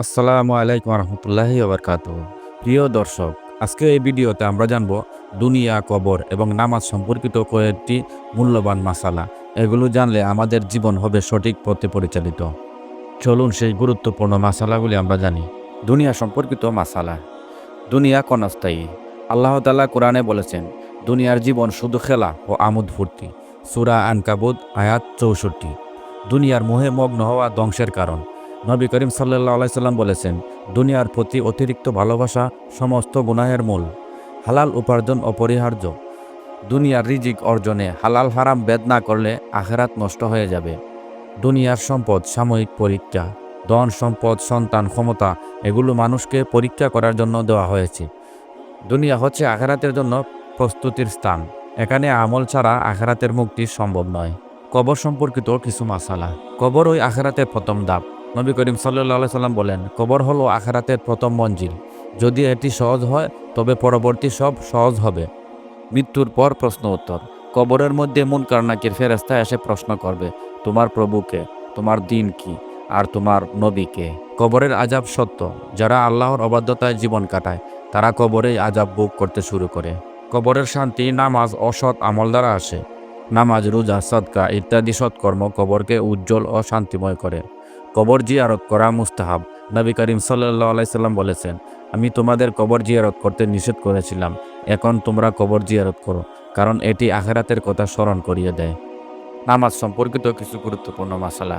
আসসালামু আলাইকুম রহমতুল্লাহি ওবরকাত প্রিয় দর্শক, আজকে এই ভিডিওতে আমরা জানব দুনিয়া, কবর এবং নামাজ সম্পর্কিত কয়েকটি মূল্যবান মাসালা। এগুলো জানলে আমাদের জীবন হবে সঠিক পথে পরিচালিত। চলুন সেই গুরুত্বপূর্ণ মাসালাগুলি আমরা জানি। দুনিয়া সম্পর্কিত মাসালা। দুনিয়া কনস্থায়ী আল্লাহ তালা কোরআনে বলেছেন, দুনিয়ার জীবন শুধু খেলা ও আমোদ ফুর্তি। সুরা আনকাবুদ আয়াত চৌষট্টি। দুনিয়ার মোহে মগ্ন হওয়া ধ্বংসের কারণ। নবী করিম সাল্লাহ আলাইসাল্লাম বলেছেন, দুনিয়ার প্রতি অতিরিক্ত ভালোবাসা সমস্ত গুনাহের মূল, হালাল উপার্জন অপরিহার্য দুনিয়ার রিজিক অর্জনে হালাল হারাম বেদ না করলে আখেরাত নষ্ট হয়ে যাবে। দুনিয়ার সম্পদ সাময়িক পরীক্ষা, ধন সম্পদ, সন্তান ক্ষমতা, এগুলো মানুষকে পরীক্ষা করার জন্য দেওয়া হয়েছে। দুনিয়া হচ্ছে আখেরাতের জন্য প্রস্তুতির স্থান। এখানে আমল ছাড়া আখেরাতের মুক্তি সম্ভব নয়। কবর সম্পর্কিত কিছু মাসালা। কবর ওই আখেরাতের প্রথম ধাপ। নবী করিম সাল্লাহ সাল্লাম বলেন, কবর হলো আখেরাতের প্রথম মঞ্জিল। যদি এটি সহজ হয়, তবে পরবর্তী সব সহজ হবে। মৃত্যুর পর প্রশ্ন উত্তর, কবরের মধ্যে মুন কারনাকির ফেরেস্তা এসে প্রশ্ন করবে, তোমার প্রভুকে তোমার দিন কি? আর তোমার নবীকে কবরের আজাব সত্য, যারা আল্লাহর অবাধ্যতায় জীবন কাটায়, তারা কবরেই আজাব বুক করতে শুরু করে। কবরের শান্তি নামাজ অসৎ আমল দ্বারা আসে। নামাজ, রোজা, সদকা ইত্যাদি সৎকর্ম কবরকে উজ্জ্বল ও শান্তিময় করে। কবর জিয়ারত করা মুস্তাহাব। নবী করিম সাল্লাহ বলেছেন, আমি তোমাদের কবর জিয়ারত করতে নিষেধ করেছিলাম। এখন তোমরা কবর জিয়ারত করো, কারণ এটি আখেরাতের কথা স্মরণ করিয়ে দেয়। নামাজ সম্পর্কিত কিছু গুরুত্বপূর্ণ মশালা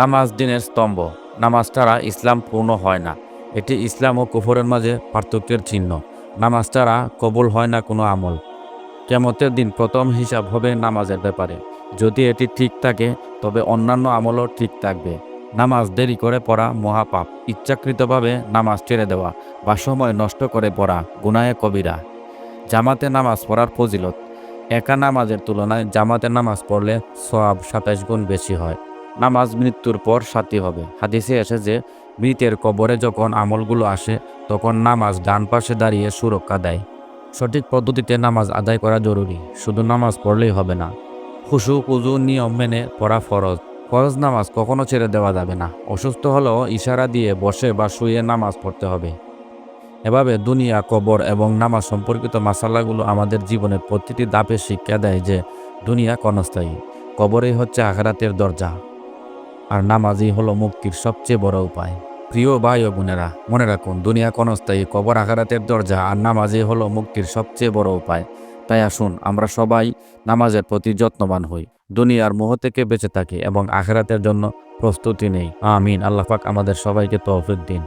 নামাজ দিনের স্তম্ভ। নামাজ ছাড়া ইসলাম পূর্ণ হয় না। এটি ইসলাম ও কুফরের মাঝে পার্থক্যের চিহ্ন। নামাজ ছাড়া কবুল হয় না কোনো আমল। কেমতের দিন প্রথম হিসাব হবে নামাজের ব্যাপারে। যদি এটি ঠিক থাকে, তবে অন্যান্য আমলও ঠিক থাকবে। নামাজ দেরি করে পড়া মহাপাপ। ইচ্ছাকৃতভাবে নামাজ ছেড়ে দেওয়া বা সময় নষ্ট করে পড়া গুনায়ে কবিরা। জামাতে নামাজ পড়ার ফজিলত। একা নামাজের তুলনায় জামাতে নামাজ পড়লে সব সাতাশ গুণ বেশি হয়। নামাজ মৃত্যুর পর সাথী হবে। হাদিসে এসে যে, মৃতের কবরে যখন আমলগুলো আসে, তখন নামাজ ডান পাশে দাঁড়িয়ে সুরক্ষা দেয়। সঠিক পদ্ধতিতে নামাজ আদায় করা জরুরি। শুধু নামাজ পড়লেই হবে না। খুশু কুজু নিয়ম মেনে পড়া ফরজ। ফরজ নামাজ কখনো ছেড়ে দেওয়া যাবে না। অসুস্থ হলেও ইশারা দিয়ে বসে বা শুয়ে নামাজ পড়তে হবে। এভাবে দুনিয়া, কবর এবং নামাজ সম্পর্কিত মাসালাগুলো আমাদের জীবনের প্রতিটি দাপে শিক্ষা দেয় যে দুনিয়া ক্ষণস্থায়ী, কবরেই হচ্ছে আখরাতের দরজা। আর নামাজই হলো মুক্তির সবচেয়ে বড় উপায়। প্রিয় ভাই ও বোনেরা, মনে রাখুন, দুনিয়া ক্ষণস্থায়ী, কবর আখরাতের দরজা আর নামাজই হলো মুক্তির সবচেয়ে বড় উপায়। তাই আসুন, আমরা সবাই নামাজের প্রতি যত্নবান হই। দুনিয়ার মোহ থেকে বেঁচে থাকি এবং আখেরাতের জন্য প্রস্তুতি নেই। আমিন। আল্লাহ পাক আমাদের সবাইকে তৌফিক দিন।